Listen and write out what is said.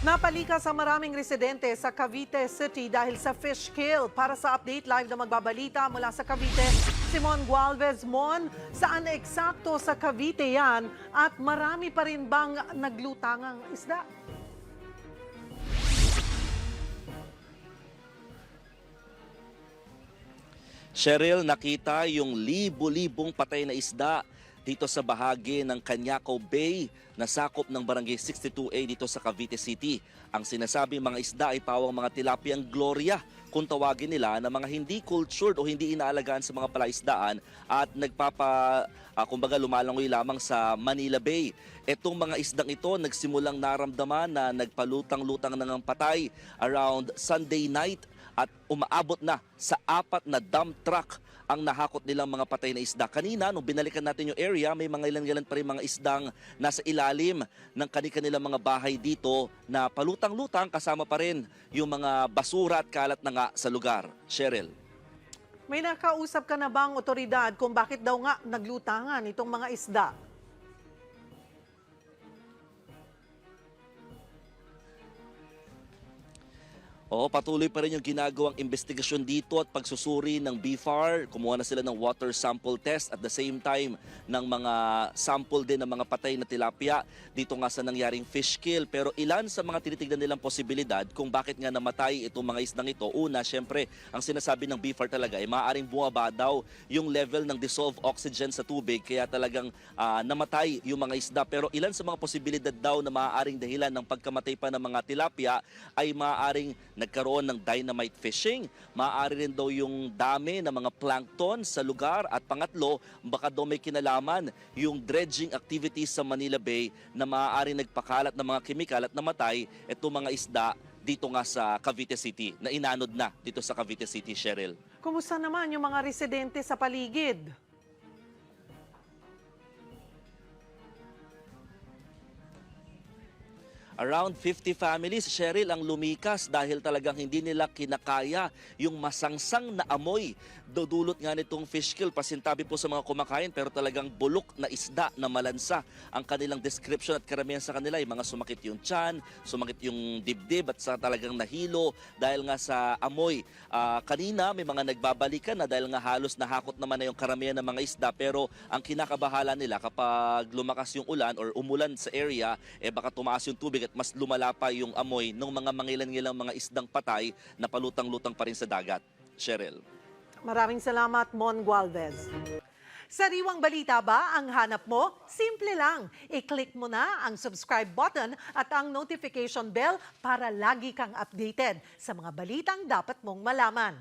Napalikas ang maraming residente sa Cavite City dahil sa fish kill. Para sa update live na magbabalita mula sa Cavite, Simon Gualvez Mon, saan eksakto sa Cavite yan at marami pa rin bang naglutangang isda? Cheryl, nakita yung libo-libong patay na isda dito sa bahagi ng Canyacao Bay na sakop ng Barangay 62A dito sa Cavite City. Ang sinasabi mga isda ay pawang mga tilapiang gloria kung tawagin nila na mga hindi cultured o hindi inaalagaan sa mga palaisdaan at nagpapa, ah, kumbaga lumalangoy lamang sa Manila Bay. Etong mga isdang ito nagsimulang naramdaman na nagpalutang-lutang na ng patay around Sunday night at umaabot na sa apat na dump truck ang nahakot nilang mga patay na isda. Kanina, nung binalikan natin yung area, may mga ilan-ilan pa rin mga isdang nasa ilalim ng kanilang mga bahay dito na palutang-lutang kasama pa rin yung mga basura at kalat na nga sa lugar. Cheryl. May nakausap ka na bang otoridad kung bakit daw nga naglutangan itong mga isda? Oo, patuloy pa rin yung ginagawang investigasyon dito at pagsusuri ng BFAR. Kumuha na sila ng water sample test at the same time ng mga sample din ng mga patay na tilapia dito nga sa nangyaring fish kill. Pero ilan sa mga tinitignan nilang posibilidad kung bakit nga namatay itong mga isdang ito. Una, syempre, ang sinasabi ng BFAR talaga ay maaaring bumaba daw yung level ng dissolved oxygen sa tubig kaya talagang ah, namatay yung mga isda. Pero ilan sa mga posibilidad daw na maaaring dahilan ng pagkamatay pa ng mga tilapia ay maaaring nagkaroon ng dynamite fishing. Maaari rin daw yung dami ng mga plankton sa lugar. At pangatlo, baka daw may kinalaman yung dredging activities sa Manila Bay na maaari nagpakalat ng mga kemikal at namatay itong mga isda dito nga sa Cavite City, na inanod na dito sa Cavite City, Cheryl. Kumusta naman yung mga residente sa paligid? Around 50 families, Cheryl, ang lumikas dahil talagang hindi nila kinakaya yung masangsang na amoy. Dudulot nga nitong fish kill, pasintabi po sa mga kumakain pero talagang bulok na isda na malansa. Ang kanilang description at karamihan sa kanila ay mga sumakit yung tiyan, sumakit yung dibdib at sa talagang nahilo dahil nga sa amoy. Ah, kanina may mga nagbabalikan na dahil nga halos nahakot naman na yung karamihan ng mga isda pero ang kinakabahala nila kapag lumakas yung ulan or umulan sa area, eh baka tumaas yung tubig at mas lumala pa yung amoy ng mga mangilan-ngilang mga isdang patay na palutang-lutang pa rin sa dagat. Cheryl. Maraming salamat, Mon Gualvez. Sariwang balita ba ang hanap mo? Simple lang. I-click mo na ang subscribe button at ang notification bell para lagi kang updated sa mga balitang dapat mong malaman.